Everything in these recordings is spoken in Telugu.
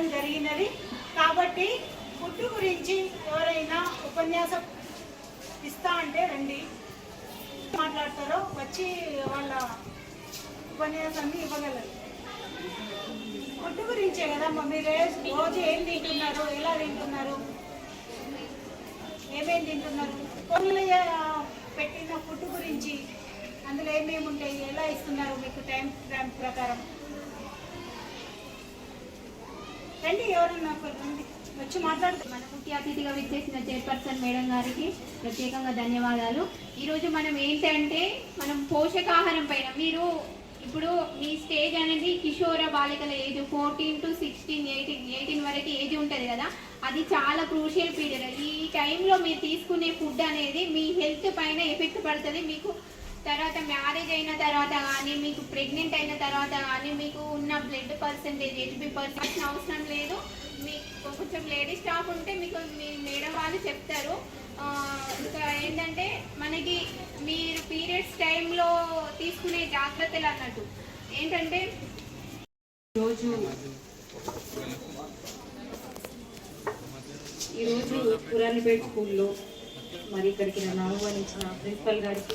చెప్పడం జరిగినది. కాబట్టి పుట్టు గురించి ఎవరైనా ఉపన్యాసం ఇస్తా అంటే రండి. మాట్లాడతారో వచ్చి వాళ్ళ ఉపన్యాసాన్ని ఇవ్వగలరు. ఫుడ్ గురించే కదమ్మా మీరు రోజు ఏం తింటున్నారు ఎలా తింటున్నారు ఏమేం తింటున్నారు? కొన్ని పెట్టిన ఫుడ్ గురించి అందులో ఏమేమి ఉంటాయి ఎలా ఇస్తున్నారు మీకు టైం టైం ప్రకారం? రండి ఎవరన్నా రండి. వచ్చి మాట్లాడుతారు. మన ముఖ్య అతిథిగా విచ్చేసిన చైర్పర్సన్ మేడం గారికి ప్రత్యేకంగా ధన్యవాదాలు. ఈరోజు మనం ఏంటంటే మనం పోషకాహారం పైన మీరు ఇప్పుడు మీ స్టేజ్ అనేది కిషోర బాలికల age fourteen to sixteen eighteen eighteen వరకు ఏజ్ ఉంటుంది కదా? అది చాలా క్రూషియల్ పీరియడ్. ఈ టైంలో మీరు తీసుకునే ఫుడ్ అనేది మీ హెల్త్ పైన ఎఫెక్ట్ పడుతుంది. మీకు తర్వాత మ్యారేజ్ అయిన తర్వాత కానీ మీకు ప్రెగ్నెంట్ అయిన తర్వాత కానీ మీకు ఉన్న బ్లడ్ పర్సంటేజ్ హెచ్బి పర్సెంటేజ్ అవసరం లేదు. మీకు కొంచెం లేడీ స్టాఫ్ ఉంటే మీకు మీ మేడం వాళ్ళు చెప్తారు. ఇంకా ఏంటంటే మనకి మీరు పీరియడ్స్ టైంలో తీసుకునే జాగ్రత్తలు అన్నట్టు. ఏంటంటే రోజు ఈరోజు పురాణిపేట స్కూల్లో మరి ఇక్కడికి నన్ను ఆహ్వానించిన ప్రిన్సిపల్ గారికి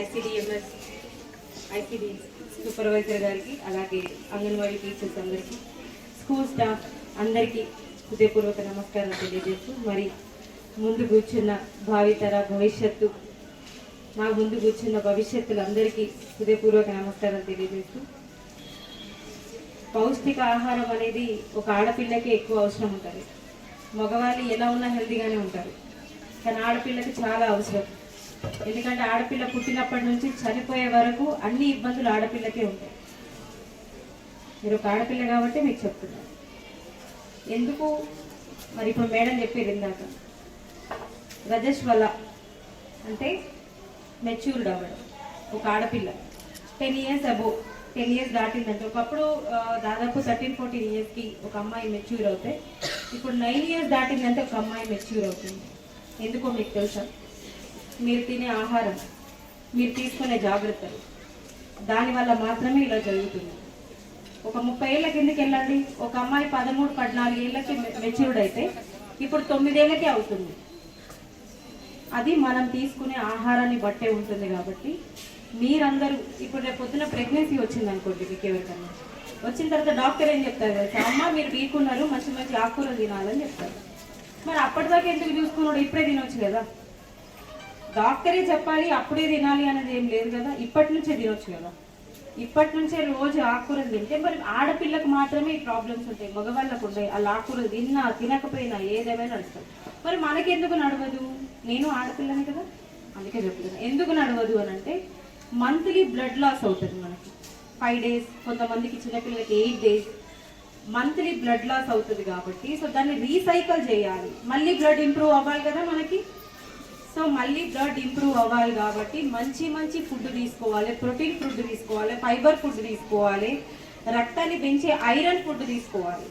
ఐసిడిఎంఎస్ ఐసిడి సూపర్వైజర్ గారికి అలాగే అంగన్వాడీ టీచర్స్ అందరికీ స్కూల్ స్టాఫ్ అందరికీ హృదయపూర్వక నమస్కారం తెలియజేస్తూ మరి ముందు కూర్చున్న భావితర భవిష్యత్తు నా ముందు కూర్చున్న భవిష్యత్తులందరికీ హృదయపూర్వక నమస్కారం తెలియజేస్తూ పౌష్టిక ఆహారం అనేది ఒక ఆడపిల్లకి ఎక్కువ అవసరం ఉంటుంది. మగవాళ్ళు ఎలా ఉన్నా హెల్తీగానే ఉంటారు. కానీ ఆడపిల్లకి చాలా అవసరం. ఎందుకంటే ఆడపిల్ల పుట్టినప్పటి నుంచి చనిపోయే వరకు అన్ని ఇబ్బందులు ఆడపిల్లకే ఉంటాయి. మీరు ఒక ఆడపిల్ల కాబట్టి మీకు చెప్తున్నాను ఎందుకు? మరి ఇప్పుడు మేడం చెప్పేది ఇందాక. రజస్వల అంటే మెచ్యూర్డ్ అవ్వడం ఒక ఆడపిల్ల. Ten years above ten years దాటిందంటే ఒకప్పుడు దాదాపు థర్టీన్ ఫోర్టీన్ ఇయర్స్కి ఒక అమ్మాయి మెచ్యూర్ అవుతాయి. ఇప్పుడు నైన్ ఇయర్స్ దాటిందంటే ఒక అమ్మాయి మెచ్యూర్ అవుతుంది. ఎందుకో మీకు తెలుసా? మీరు తినే ఆహారం మీరు తీసుకునే జాగ్రత్తలు దానివల్ల మాత్రమే ఇలా జరుగుతుంది. ఒక ముప్పై ఏళ్ళ కిందకి వెళ్ళండి. ఒక అమ్మాయి పదమూడు పద్నాలుగు ఏళ్ళకి మెచ్యూర్డ్ అయితే ఇప్పుడు తొమ్మిదేళ్ళకే అవుతుంది. అది మనం తీసుకునే ఆహారాన్ని బట్టే ఉంటుంది కాబట్టి మీరందరూ ఇప్పుడు రేపు పొద్దున ప్రెగ్నెన్సీ వచ్చింది అనుకోండి మీకు ఎవరికన్నా. వచ్చిన తర్వాత డాక్టర్ ఏం చెప్తారు కదా అమ్మ మీరు వీకున్నారు మంచి మంచి ఆకుకూరలు తినాలని చెప్తారు. మరి అప్పటిదాకా ఎందుకు చూసుకున్నాడు? ఇప్పుడే తినొచ్చు కదా. డాక్టరే చెప్పాలి అప్పుడే తినాలి అనేది ఏం లేదు కదా. ఇప్పటి నుంచే తినొచ్చు కదా. ఇప్పటి నుంచే రోజు ఆకుకూరలు తింటే మరి ఆడపిల్లకు మాత్రమే ఈ ప్రాబ్లమ్స్ ఉంటాయి. మగవాళ్ళకు ఉంటాయి. అలా ఆకుకూరలు తిన్నా తినకపోయినా ఏదేమైనా నడుస్తుంది మరి మనకెందుకు నడవదు? నేను ఆడపిల్లని కదా. అందుకే చెప్తున్నాను ఎందుకు నడవదు అని అంటే మంత్లీ బ్లడ్ లాస్ అవుతుంది మనకి. ఫైవ్ డేస్ కొంతమందికి చిన్నపిల్లలకి eight days monthly blood loss అవుతుంది కాబట్టి సో దాన్ని రీసైకిల్ చేయాలి. మళ్ళీ బ్లడ్ ఇంప్రూవ్ అవ్వాలి కదా మనకి? సో మళ్ళీ బ్లడ్ ఇంప్రూవ్ అవ్వాలి కాబట్టి మంచి మంచి ఫుడ్ తీసుకోవాలి. ప్రోటీన్ ఫుడ్ తీసుకోవాలి ఫైబర్ ఫుడ్ తీసుకోవాలి రక్తాన్ని పెంచే ఐరన్ ఫుడ్ తీసుకోవాలి.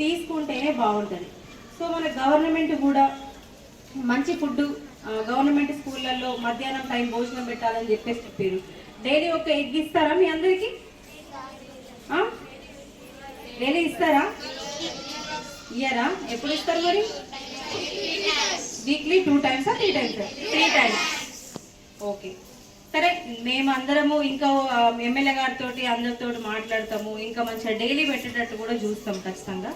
తీసుకుంటేనే బాగుంటుంది. సో మన గవర్నమెంట్ కూడా మంచి ఫుడ్ గవర్నమెంట్ స్కూళ్ళల్లో మధ్యాహ్నం టైం భోజనం పెట్టాలని చెప్పేసి చెప్పారు. డైలీ ఒక ఎగ్ ఇస్తారా మీ అందరికీ? డైలీ ఇస్తారా? ఇయ్యరా? ఎప్పుడు ఇస్తారు మరి? Weekly two times three times three times okay సరే మేము అందరము ఇంకా ఎమ్మెల్యే గారితో అందరితో మాట్లాడతాము. ఇంకా మంచిగా డైలీ పెట్టేటట్టు కూడా చూస్తాం ఖచ్చితంగా.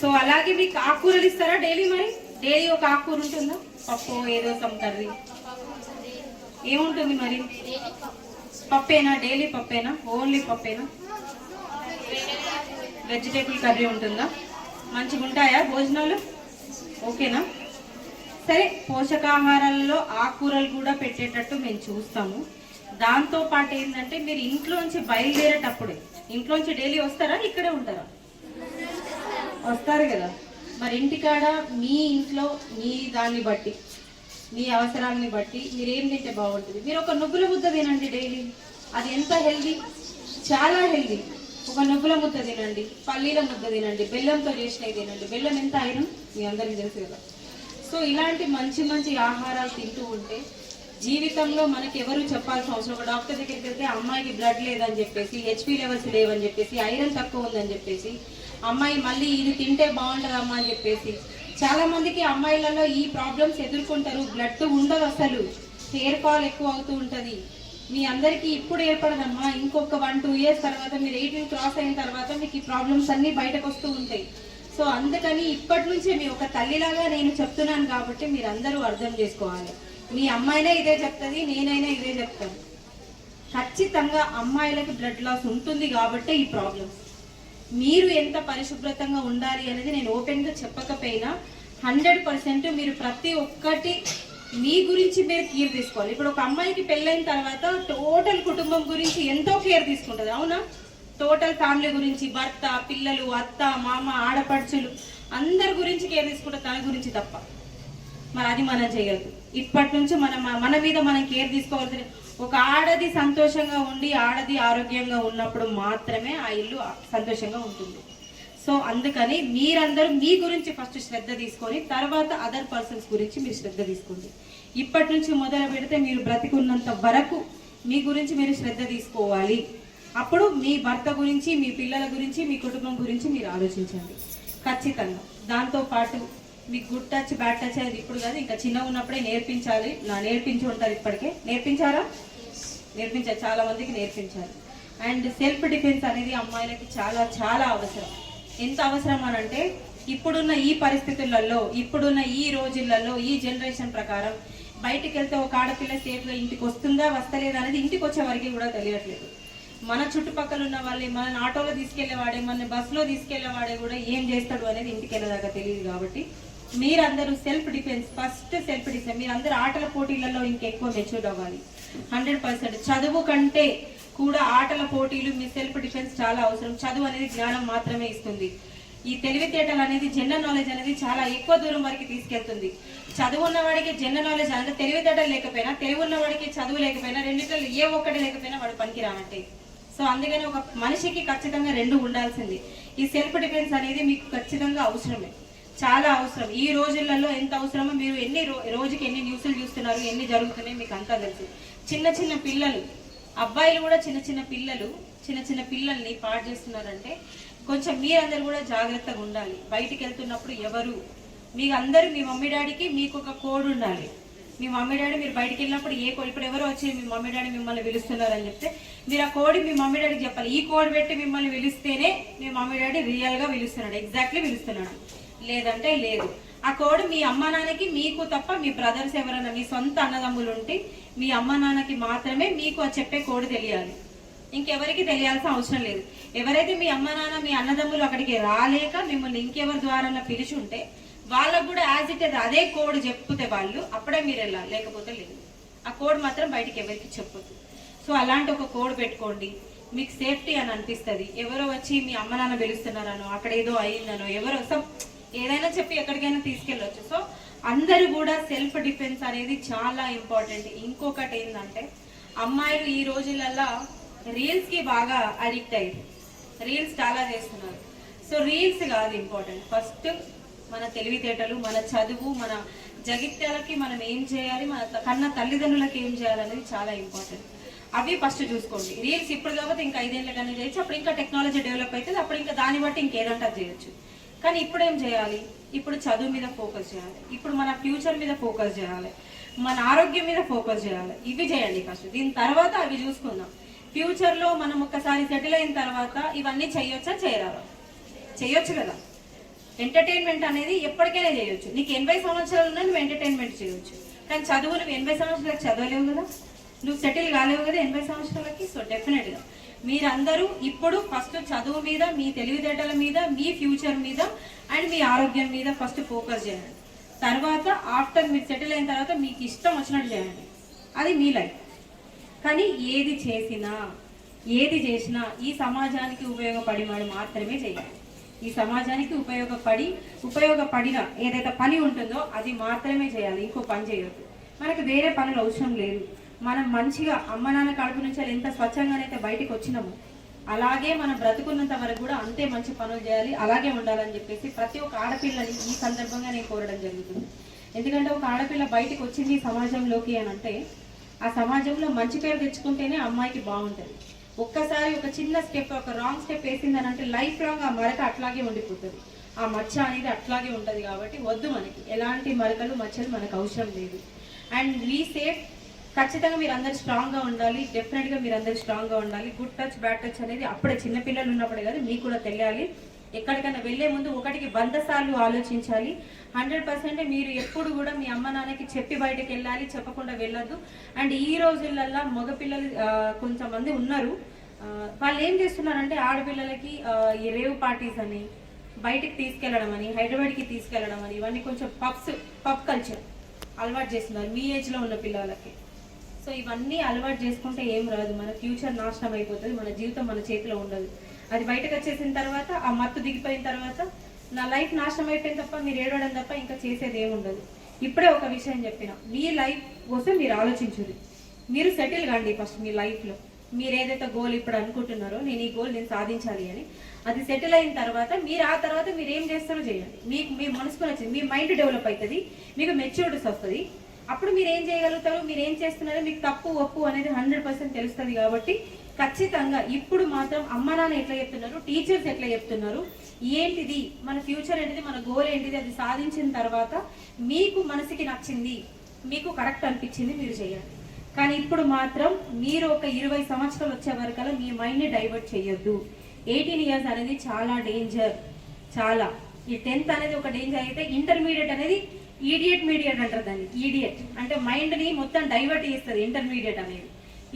సో అలాగే మీకు ఆకుకూరలు ఇస్తారా డైలీ మరి? డైలీ ఒక ఆకుకూర ఉంటుందా? పప్పు ఏదో సమ్ కర్రీ ఏముంటుంది మరి? పప్పేనా? డైలీ పప్పేనా? ఓన్లీ పప్పేనా? వెజిటేబుల్ కర్రీ ఉంటుందా? మంచిగా ఉంటాయా భోజనాలు? ఓకేనా? సరే పోషకాహారాలలో ఆకుకూరలు కూడా పెట్టేటట్టు మేము చూస్తాము. దాంతో పాటు ఏంటంటే మీరు ఇంట్లోంచి బయలుదేరేటప్పుడే ఇంట్లోంచి డైలీ వస్తారా? ఇక్కడే ఉంటారా? వస్తారు కదా. మరి ఇంటికాడ మీ ఇంట్లో మీ దాన్ని బట్టి మీ అవసరాలని బట్టి మీరు ఏం తింటే బాగుంటుంది? మీరు ఒక నువ్వుల ముద్ద తినండి డైలీ. అది ఎంత హెల్దీ? చాలా హెల్దీ. ఒక నువ్వుల ముద్ద తినండి పల్లీల ముద్ద తినండి బెల్లంతో చేసినవి తినండి. బెల్లం ఎంత ఐరన్ మీ అందరికీ తెలుసు కదా. సో ఇలాంటి మంచి మంచి ఆహారాలు తింటూ ఉంటే జీవితంలో మనకి ఎవరు చెప్పాల్సిన అవసరం? ఒక డాక్టర్ దగ్గరికి వెళ్తే అమ్మాయికి బ్లడ్ లేదని చెప్పేసి హెచ్పి లెవెల్స్ లేవని చెప్పేసి ఐరన్ తక్కువ ఉందని చెప్పేసి అమ్మాయి మళ్ళీ ఇది తింటే బాగుంటుందమ్మా అని చెప్పేసి చాలా మందికి అమ్మాయిలలో ఈ ప్రాబ్లమ్స్ ఎదుర్కొంటారు. బ్లడ్ ఉండదు అసలు. హెయిర్ ఫాల్ ఎక్కువ అవుతూ ఉంటుంది. మీ అందరికీ ఇప్పుడు ఏర్పడదమ్మా. ఇంకొక వన్ టూ ఇయర్స్ తర్వాత మీరు ఎయిటీన్ క్రాస్ అయిన తర్వాత మీకు ఈ ప్రాబ్లమ్స్ అన్నీ బయటకు వస్తూ ఉంటాయి. సో అందుకని ఇప్పటి నుంచే మీ ఒక తల్లిలాగా నేను చెప్తున్నాను కాబట్టి మీరు అందరూ అర్థం చేసుకోవాలి. మీ అమ్మాయినా ఇదే చెప్తుంది నేనైనా ఇదే చెప్తాను. ఖచ్చితంగా అమ్మాయిలకు బ్లడ్ లాస్ ఉంటుంది కాబట్టి ఈ ప్రాబ్లమ్స్ మీరు ఎంత పరిశుభ్రతంగా ఉండాలి అనేది నేను ఓపెన్గా చెప్పకపోయినా హండ్రెడ్ పర్సెంట్ మీరు ప్రతి ఒక్కటి మీ గురించి మీరు కేర్ తీసుకోవాలి. ఇప్పుడు ఒక అమ్మాయికి పెళ్ళైన తర్వాత టోటల్ కుటుంబం గురించి ఎంతో కేర్ తీసుకుంటుంది అవునా? టోటల్ ఫ్యామిలీ గురించి భర్త పిల్లలు అత్త మామ ఆడపడుచులు అందరి గురించి కేర్ తీసుకుంటుంది తన గురించి తప్ప. మరి అది మనం చేయగలదు ఇప్పటి నుంచి మనం మన మీద మనం కేర్ తీసుకోవాల్సిన ఒక ఆడది సంతోషంగా ఉండి ఆడది ఆరోగ్యంగా ఉన్నప్పుడు మాత్రమే ఆ ఇల్లు సంతోషంగా ఉంటుంది. సో అందుకని మీరందరూ మీ గురించి ఫస్ట్ శ్రద్ధ తీసుకొని తర్వాత అదర్ పర్సన్స్ గురించి మీరు శ్రద్ధ తీసుకోండి. ఇప్పటి నుంచి మొదలు పెడితే మీరు బ్రతికున్నంత వరకు మీ గురించి మీరు శ్రద్ధ తీసుకోవాలి. అప్పుడు మీ భర్త గురించి మీ పిల్లల గురించి మీ కుటుంబం గురించి మీరు ఆలోచించండి. ఖచ్చితంగా. దాంతో పాటు మీకు గుడ్ టచ్ బ్యాడ్ టచ్ అనేది ఇప్పుడు కాదు ఇంకా చిన్నగా ఉన్నప్పుడే నేర్పించాలి. నా నేర్పించి ఉంటారు ఇప్పటికే. నేర్పించారా? నేర్పించారు. చాలా మందికి నేర్పించారు. అండ్ సెల్ఫ్ డిఫెన్స్ అనేది అమ్మాయిలకి చాలా చాలా అవసరం. ఎంత అవసరం అని అంటే ఇప్పుడున్న ఈ పరిస్థితులలో ఇప్పుడున్న ఈ రోజులలో ఈ జనరేషన్ ప్రకారం బయటికి వెళ్తే ఒక ఆడపిల్ల సేఫ్గా ఇంటికి వస్తుందా వస్తలేదా అనేది ఇంటికి వచ్చే వరకు కూడా తెలియట్లేదు. మన చుట్టుపక్కల ఉన్న వాళ్ళే మన ఆటోలో తీసుకెళ్ళేవాడే మన బస్సులో తీసుకెళ్ళేవాడే కూడా ఏం చేస్తాడు అనేది ఇంటికి వెళ్ళేదాకా తెలియదు కాబట్టి మీరందరూ self defence first self defence మీరందరూ ఆటల పోటీలలో ఇంకెక్కువ మెచ్యూర్ అవ్వాలి. హండ్రెడ్ పర్సెంట్ చదువు కంటే కూడా ఆటల పోటీలు మీ సెల్ఫ్ డిఫెన్స్ చాలా అవసరం. చదువు అనేది జ్ఞానం మాత్రమే ఇస్తుంది. ఈ తెలివితేటలు అనేది జనరల్ నాలెడ్జ్ అనేది చాలా ఎక్కువ దూరం వరకు తీసుకెళ్తుంది. చదువు ఉన్నవాడికి జనరల్ నాలెడ్జ్ అంటే తెలివితేటలు లేకపోయినా తెలివి ఉన్నవాడికి చదువు లేకపోయినా రెండిట్లో ఏ ఒక్కటి లేకపోయినా వాడు పనికి సో అందుకని ఒక మనిషికి ఖచ్చితంగా రెండు ఉండాల్సింది. ఈ సెల్ఫ్ డిఫెన్స్ అనేది మీకు ఖచ్చితంగా అవసరమే. చాలా అవసరం. ఈ రోజులలో ఎంత అవసరమో మీరు ఎన్ని రోజుకి ఎన్ని న్యూస్లు చూస్తున్నారు ఎన్ని జరుగుతున్నాయి మీకు అంతా తెలుసు. చిన్న చిన్న పిల్లలు అబ్బాయిలు కూడా చిన్న చిన్న పిల్లలు చిన్న చిన్న పిల్లల్ని పాడు చేస్తున్నారంటే కొంచెం మీరందరూ కూడా జాగ్రత్తగా ఉండాలి. బయటికి వెళ్తున్నప్పుడు ఎవరు? మీకు అందరూ మీ మమ్మీ డాడీకి మీకు ఒక కోడ్ ఉండాలి. మీ మమ్మీ డాడీ మీరు బయటికి వెళ్ళినప్పుడు ఏ కోడ్? ఇప్పుడు ఎవరో వచ్చి మీ మమ్మీ డాడీ మిమ్మల్ని పిలుస్తున్నారని చెప్తే మీరు ఆ కోడ్ మీ మమ్మీ డాడీకి చెప్పాలి. ఈ కోడ్ పెట్టి మిమ్మల్ని పిలిస్తేనే మీ మమ్మీ డాడీ రియల్గా పిలుస్తున్నాడు. ఎగ్జాక్ట్లీ పిలుస్తున్నాడు. లేదంటే లేదు. ఆ కోడ్ మీ అమ్మ నాన్నకి మీకు తప్ప మీ బ్రదర్స్ ఎవరైనా మీ సొంత అన్నదమ్ములు ఉంటే మీ అమ్మ నాన్నకి మాత్రమే మీకు ఆ చెప్పే కోడ్ తెలియాలి. ఇంకెవరికి తెలియాల్సిన అవసరం లేదు. ఎవరైతే మీ అమ్మ నాన్న మీ అన్నదమ్ములు అక్కడికి రాలేక మిమ్మల్ని ఇంకెవరి ద్వారా పిలిచి ఉంటే వాళ్ళకు కూడా యాజ్ ఇట్ ఇస్ అదే కోడ్ చెప్తే వాళ్ళు అప్పుడే మీరు వెళ్ళాలి. లేకపోతే లేదు. ఆ కోడ్ మాత్రం బయటికి ఎవరికి చెప్పొద్దు. సో అలాంటి ఒక కోడ్ పెట్టుకోండి. మీకు సేఫ్టీ అని అనిపిస్తుంది. ఎవరో వచ్చి మీ అమ్మ నాన్న పిలుస్తున్నారనో అక్కడ ఏదో అయిందనో ఎవరో some ఏదైనా చెప్పి ఎక్కడికైనా తీసుకెళ్ళొచ్చు. సో అందరూ కూడా సెల్ఫ్ డిఫెన్స్ అనేది చాలా ఇంపార్టెంట్ ఇంకొకటి ఏంటంటే అమ్మాయిలు ఈ రోజులల్లో రీల్స్కి బాగా అడిక్ట్ అయ్యారు. రీల్స్ చాలా చేస్తున్నారు. సో రీల్స్ కాదు ఇంపార్టెంట్ ఫస్ట్ మన తెలివితేటలు మన చదువు మన జగిత్యాలకి మనం ఏం చేయాలి మన కన్న తల్లిదండ్రులకి ఏం చేయాలి అనేది చాలా ఇంపార్టెంట్ అవి ఫస్ట్ చూసుకోండి. రీల్స్ ఇప్పుడు కాకపోతే ఇంకా ఐదేళ్ళ కానీ చేయొచ్చు అప్పుడు ఇంకా టెక్నాలజీ డెవలప్ అవుతుంది అప్పుడు ఇంకా దాన్ని బట్టి ఇంకేదంటే చేయొచ్చు. కానీ ఇప్పుడు ఏం చేయాలి? ఇప్పుడు చదువు మీద ఫోకస్ చేయాలి. ఇప్పుడు మన ఫ్యూచర్ మీద ఫోకస్ చేయాలి. మన ఆరోగ్యం మీద ఫోకస్ చేయాలి. ఇవి చేయండి ఫస్ట్. దీని తర్వాత అవి చూసుకుందాం. ఫ్యూచర్లో మనం ఒక్కసారి సెటిల్ అయిన తర్వాత ఇవన్నీ చేయొచ్చా చేయరాదా? చేయొచ్చు కదా. ఎంటర్టైన్మెంట్ అనేది ఎప్పటికైనా చేయొచ్చు. నీకు ఎనభై సంవత్సరాలు ఉన్నా నువ్వు ఎంటర్టైన్మెంట్ చేయొచ్చు. కానీ చదువు నువ్వు ఎనభై సంవత్సరాలకు చదవలేవు కదా. నువ్వు సెటిల్ కాలేవు కదా ఎనభై సంవత్సరాలకి? సో డెఫినెట్గా మీరందరూ ఇప్పుడు ఫస్ట్ చదువు మీద మీ తెలివితేటల మీద మీ ఫ్యూచర్ మీద అండ్ మీ ఆరోగ్యం మీద ఫస్ట్ ఫోకస్ చేయండి. తర్వాత ఆఫ్టర్ మీరు సెటిల్ అయిన తర్వాత మీకు ఇష్టం వచ్చినట్టు చేయండి. అది మీ లైఫ్. కానీ ఏది చేసినా ఏది చేసినా ఈ సమాజానికి ఉపయోగపడి వాడు మాత్రమే చేయాలి. ఈ సమాజానికి ఉపయోగపడి ఉపయోగపడిన ఏదైతే పని ఉంటుందో అది మాత్రమే చేయాలి. ఇంకో పని చేయొద్దు. మనకు వేరే పనులు అవసరం లేదు. మనం మంచిగా అమ్మ నాన్న కడుపు నుంచి ఎంత స్వచ్ఛంగానైతే బయటకు వచ్చినాము అలాగే మనం బ్రతుకున్నంత వరకు కూడా అంతే మంచి పనులు చేయాలి అలాగే ఉండాలని చెప్పేసి ప్రతి ఒక్క ఆడపిల్లని ఈ సందర్భంగా నేను కోరడం జరుగుతుంది. ఎందుకంటే ఒక ఆడపిల్ల బయటకు వచ్చింది ఈ సమాజంలోకి అని అంటే ఆ సమాజంలో మంచి పేరు తెచ్చుకుంటేనే అమ్మాయికి బాగుంటుంది. ఒక్కసారి ఒక చిన్న స్టెప్ ఒక రాంగ్ స్టెప్ వేసిందని అంటే లైఫ్ లాంగ్ ఆ మరక అట్లాగే ఉండిపోతుంది. ఆ మచ్చ అనేది అట్లాగే ఉంటుంది కాబట్టి వద్దు మనకి. ఎలాంటి మరకలు మచ్చలు మనకు అవసరం లేదు. అండ్ వీ సేఫ్ ఖచ్చితంగా మీరు అందరు స్ట్రాంగ్గా ఉండాలి డెఫినెట్గా మీరు అందరు స్ట్రాంగ్గా ఉండాలి. గుడ్ టచ్ బ్యాడ్ టచ్ అనేది అప్పుడే చిన్నపిల్లలు ఉన్నప్పుడే కాదు మీకు కూడా తెలియాలి. ఎక్కడికైనా వెళ్ళే ముందు ఒకటికి వంద సార్లు ఆలోచించాలి. హండ్రెడ్ పర్సెంట్ మీరు ఎప్పుడు కూడా మీ అమ్మ నాన్నకి చెప్పి బయటకు వెళ్ళాలి చెప్పకుండా వెళ్ళొద్దు. అండ్ ఈ రోజులల్లో మగపిల్లలు కొంతమంది ఉన్నారు. వాళ్ళు ఏం చేస్తున్నారంటే ఆడపిల్లలకి ఈ రేవ్ పార్టీస్ అని బయటికి తీసుకెళ్ళడం అని హైదరాబాద్కి తీసుకెళ్ళడం అని ఇవన్నీ కొంచెం పబ్స్ పబ్ కల్చర్ అలవాటు చేస్తున్నారు మీ ఏజ్లో ఉన్న పిల్లలకి. సో ఇవన్నీ అలవాటు చేసుకుంటే ఏం రాదు. మన ఫ్యూచర్ నాశనం అయిపోతుంది మన జీవితం మన చేతిలో ఉండదు. అది బయటకు వచ్చేసిన తర్వాత ఆ మత్తు దిగిపోయిన తర్వాత నా లైఫ్ నాశనం అయిపోయిన తప్ప మీరు ఏడవడం తప్ప ఇంకా చేసేది ఏముండదు ఉండదు. ఇప్పుడే ఒక విషయం చెప్పిన. మీ లైఫ్ కోసం మీరు ఆలోచించుది మీరు సెటిల్ కాండి ఫస్ట్ మీ లైఫ్లో. మీరు ఏదైతే గోల్ ఇప్పుడు అనుకుంటున్నారో నేను ఈ గోల్ నేను సాధించాలి అని. అది సెటిల్ అయిన తర్వాత మీరు ఆ తర్వాత మీరు ఏం చేస్తారో చేయండి. మీకు మీ మనసుకు నచ్చింది మీ మైండ్ డెవలప్ అవుతుంది మీకు మెచ్యూరిటీస్ వస్తుంది. అప్పుడు మీరు ఏం చేయగలుగుతారు? మీరు ఏం చేస్తున్నారో? మీకు తప్పు ఒప్పు అనేది హండ్రెడ్ పర్సెంట్ తెలుస్తుంది కాబట్టి ఖచ్చితంగా ఇప్పుడు మాత్రం అమ్మ నాన్న ఎట్లా చెప్తున్నారు? టీచర్స్ ఎట్లా చెప్తున్నారు? ఏంటిది? మన ఫ్యూచర్ ఏంటిది? మన గోల్ ఏంటిది? అది సాధించిన తర్వాత మీకు మనసుకి నచ్చింది మీకు కరెక్ట్ అనిపించింది మీరు చేయాలి. కానీ ఇప్పుడు మాత్రం మీరు ఒక ఇరవై సంవత్సరాలు వచ్చే వరకల్లా మీ మైండ్ని డైవర్ట్ చేయొద్దు. ఎయిటీన్ ఇయర్స్ అనేది చాలా డేంజర్. చాలా. ఈ టెన్త్ అనేది ఒక డేంజర్ అయితే ఇంటర్మీడియట్ అనేది ఈడియట్ మీడియట్ అంటారు దాన్ని. ఈడియట్ అంటే మైండ్ని మొత్తం డైవర్ట్ చేస్తుంది ఇంటర్మీడియట్ అనేది.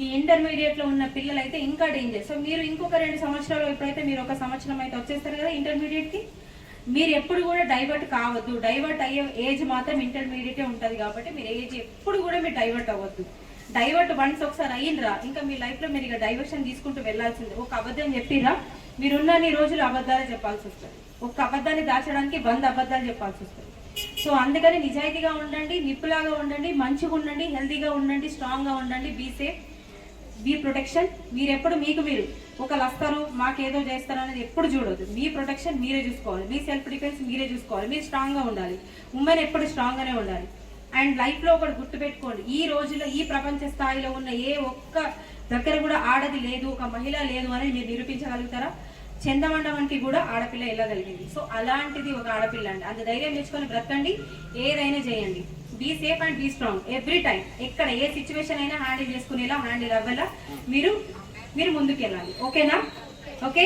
ఈ ఇంటర్మీడియట్లో ఉన్న పిల్లలు అయితే ఇంకా డేంజర్ సో మీరు ఇంకొక రెండు సంవత్సరాలు ఎప్పుడైతే మీరు ఒక సంవత్సరం అయితే వచ్చేస్తారు కదా ఇంటర్మీడియట్కి మీరు ఎప్పుడు కూడా డైవర్ట్ కావద్దు. డైవర్ట్ అయ్యే ఏజ్ మాత్రం ఇంటర్మీడియటే ఉంటుంది కాబట్టి మీరు ఏజ్ ఎప్పుడు కూడా మీరు డైవర్ట్ అవ్వద్దు. డైవర్ట్ వన్స్ ఒకసారి అయ్యిండ్రా. ఇంకా మీ లైఫ్లో మీరు ఇక డైవర్షన్ తీసుకుంటూ వెళ్ళాల్సింది. ఒక అబద్ధం చెప్పిరా మీరున్న రోజులు అబద్ధాలు చెప్పాల్సి వస్తుంది. ఒక అబద్ధాన్ని దాచడానికి వంద అబద్ధాలు చెప్పాల్సి వస్తుంది. సో అందుకని నిజాయితీగా ఉండండి నిప్పులాగా ఉండండి మంచిగా ఉండండి హెల్తీగా ఉండండి స్ట్రాంగ్గా ఉండండి బీ సేఫ్ బీ ప్రొటెక్షన్ మీరు ఎప్పుడు మీకు మీరు ఒకళ్ళు వస్తారు మాకేదో చేస్తారు అనేది ఎప్పుడు చూడొద్దు. మీ ప్రొటెక్షన్ మీరే చూసుకోవాలి. మీ సెల్ఫ్ డిఫెన్స్ మీరే చూసుకోవాలి. మీరు స్ట్రాంగ్గా ఉండాలి. ఉమెన్ ఎప్పుడు స్ట్రాంగ్గానే ఉండాలి. అండ్ లైఫ్లో ఒకటి గుర్తుపెట్టుకోండి. ఈ రోజుల్లో ఈ ప్రపంచ స్థాయిలో ఉన్న ఏ ఒక్క దగ్గర కూడా ఆడది లేదు ఒక మహిళ లేదు అని మీరు నిరూపించగలుగుతారా? చందమండవంకి కూడా ఆడపిల్ల వెళ్ళగలిగింది సో అలాంటిది ఒక ఆడపిల్ల అండి. అంత ధైర్యం తెచ్చుకొని బ్రతకండి. ఏదైనా చేయండి. Be safe and be strong every time ఎక్కడ ఏ సిచ్యువేషన్ అయినా హ్యాండిల్ చేసుకునేలా హ్యాండిల్ అవ్వేలా. మీరు మీరు ముందుకు వెళ్ళాలి ఓకేనా ఓకే